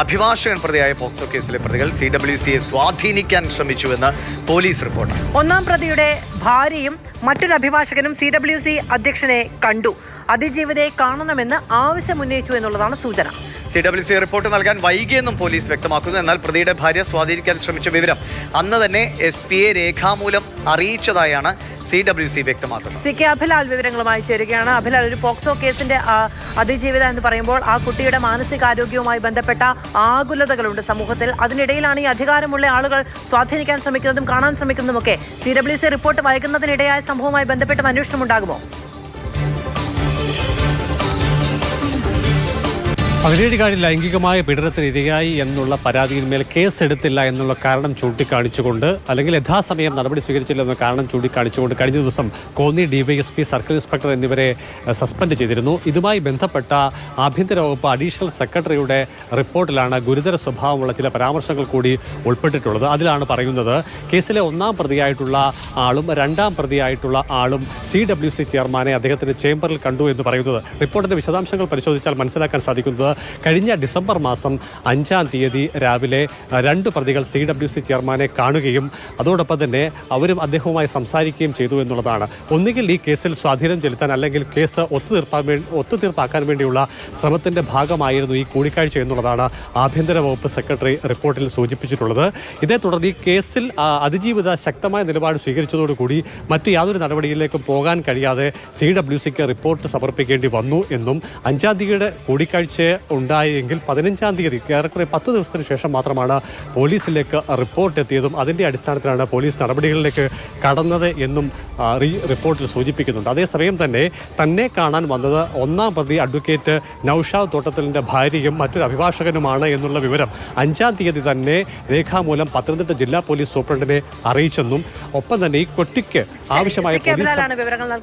അഭിഭാഷകൻ പ്രതിയായ പോക്സോ കേസിലെ പ്രതികൾ സി ഡബ്ല്യു സിയെ സ്വാധീനിക്കാൻ ശ്രമിച്ചുവെന്ന് പോലീസ് റിപ്പോർട്ട്. ഒന്നാം പ്രതിയുടെ ഭാര്യയും മറ്റൊരു അഭിഭാഷകനും സി ഡബ്ല്യു സി അധ്യക്ഷനെ കണ്ടു. അതിജീവിതയെ കാണണമെന്ന് ആവശ്യമുന്നയിച്ചു എന്നുള്ളതാണ് സൂചന. സി ഡബ്ല്യു സി റിപ്പോർട്ട് നൽകാൻ വൈകിയെന്നും പോലീസ് വ്യക്തമാക്കുന്നു. എന്നാൽ പ്രതിയുടെ ഭാര്യ സ്വാധീനിക്കാൻ ശ്രമിച്ച വിവരം അന്ന് തന്നെ എസ് പിയെ രേഖാമൂലം അറിയിച്ചതായാണ് സി ഡബ്ല്യു സി വ്യക്തമാക്കുന്നത് സി കെ അഭിലാൽ വിവരങ്ങളുമായി ചേരുകയാണ്. അഭിലാൽ ഒരു പോക്സോ കേസിന്റെ അതിജീവിത എന്ന് പറയുമ്പോൾ ആ കുട്ടിയുടെ മാനസികാരോഗ്യവുമായി ബന്ധപ്പെട്ട ആകുലതകളുണ്ട് സമൂഹത്തിൽ. അതിനിടയിലാണ് ഈ അധികാരമുള്ള ആളുകൾ സ്വാധീനിക്കാൻ ശ്രമിക്കുന്നതും കാണാൻ ശ്രമിക്കുന്നതും ഒക്കെ സി ഡബ്ല്യു സി റിപ്പോർട്ട് വൈകുന്നതിനിടയായ സംഭവവുമായി ബന്ധപ്പെട്ടും അന്വേഷണം ഉണ്ടാകുമോ? പതിനേഴുകാരി ലൈംഗികമായ പീഡനത്തിന് ഇരയായി എന്നുള്ള പരാതിയിന്മേൽ കേസെടുത്തില്ല എന്നുള്ള കാരണം ചൂണ്ടിക്കാണിച്ചുകൊണ്ട് അല്ലെങ്കിൽ യഥാസമയം നടപടി സ്വീകരിച്ചില്ല എന്ന കാരണം ചൂണ്ടിക്കാണിച്ചുകൊണ്ട് കഴിഞ്ഞ ദിവസം കോന്നി ഡിവൈഎസ്പി സർക്കിൾ ഇൻസ്പെക്ടർ എന്നിവരെ സസ്പെൻഡ് ചെയ്തിരുന്നു. ഇതുമായി ബന്ധപ്പെട്ട ആഭ്യന്തര വകുപ്പ് അഡീഷണൽ സെക്രട്ടറിയുടെ റിപ്പോർട്ടിലാണ് ഗുരുതര സ്വഭാവമുള്ള ചില പരാമർശങ്ങൾ കൂടി ഉൾപ്പെട്ടിട്ടുള്ളത്. അതിലാണ് പറയുന്നത് കേസിലെ ഒന്നാം പ്രതിയായിട്ടുള്ള ആളും രണ്ടാം പ്രതിയായിട്ടുള്ള ആളും സി ഡബ്ല്യു സി ചെയർമാനെ അദ്ദേഹത്തിന്റെ ചേംബറിൽ കണ്ടു എന്ന് പറയുന്നത്. റിപ്പോർട്ടിന്റെ വിശദാംശങ്ങൾ പരിശോധിച്ചാൽ മനസ്സിലാക്കാൻ സാധിക്കുന്നത് കഴിഞ്ഞ ഡിസംബർ മാസം അഞ്ചാം തീയതി രാവിലെ രണ്ട് പ്രതികൾ സി ഡബ്ല്യു സി ചെയർമാനെ കാണുകയും അതോടൊപ്പം തന്നെ അവരും അദ്ദേഹവുമായി സംസാരിക്കുകയും ചെയ്തു എന്നുള്ളതാണ്. ഒന്നുകിൽ ഈ കേസിൽ സ്വാധീനം ചെലുത്താൻ അല്ലെങ്കിൽ കേസ് ഒത്തുതീർപ്പാൻ വേണ്ടി ഒത്തുതീർപ്പാക്കാൻ വേണ്ടിയുള്ള ശ്രമത്തിന്റെ ഭാഗമായിരുന്നു ഈ കൂടിക്കാഴ്ച എന്നുള്ളതാണ് ആഭ്യന്തര വകുപ്പ് സെക്രട്ടറി റിപ്പോർട്ടിൽ സൂചിപ്പിച്ചിട്ടുള്ളത്. ഇതേ തുടർന്ന് ഈ കേസിൽ അതിജീവിത ശക്തമായ നിലപാട് സ്വീകരിച്ചതോടുകൂടി മറ്റു യാതൊരു നടപടിയിലേക്കും പോകാൻ കഴിയാതെ സി ഡബ്ല്യു സിക്ക് റിപ്പോർട്ട് സമർപ്പിക്കേണ്ടി വന്നു എന്നും അഞ്ചാം തീയതിയുടെ കൂടിക്കാഴ്ച ഉണ്ടായെങ്കിൽ പതിനഞ്ചാം തീയതി ഏറെക്കുറെ പത്ത് ദിവസത്തിന് ശേഷം മാത്രമാണ് പോലീസിലേക്ക് റിപ്പോർട്ട് എത്തിയതും അതിന്റെ അടിസ്ഥാനത്തിലാണ് പോലീസ് നടപടികളിലേക്ക് കടന്നത് എന്നും റിപ്പോർട്ടിൽ സൂചിപ്പിക്കുന്നുണ്ട്. അതേസമയം തന്നെ തന്നെ കാണാൻ വന്നത് ഒന്നാം പ്രതി അഡ്വക്കേറ്റ് നൌഷാദ് തോട്ടത്തിലിന്റെ ഭാര്യയും മറ്റൊരു അഭിഭാഷകനുമാണ് എന്നുള്ള വിവരം അഞ്ചാം തീയതി തന്നെ രേഖാമൂലം പത്തനംതിട്ട ജില്ലാ പോലീസ് സൂപ്രണ്ടിനെ അറിയിച്ചെന്നും ഒപ്പം തന്നെ ഈ കൊട്ടിക്ക് ആവശ്യമായ പോലീസ്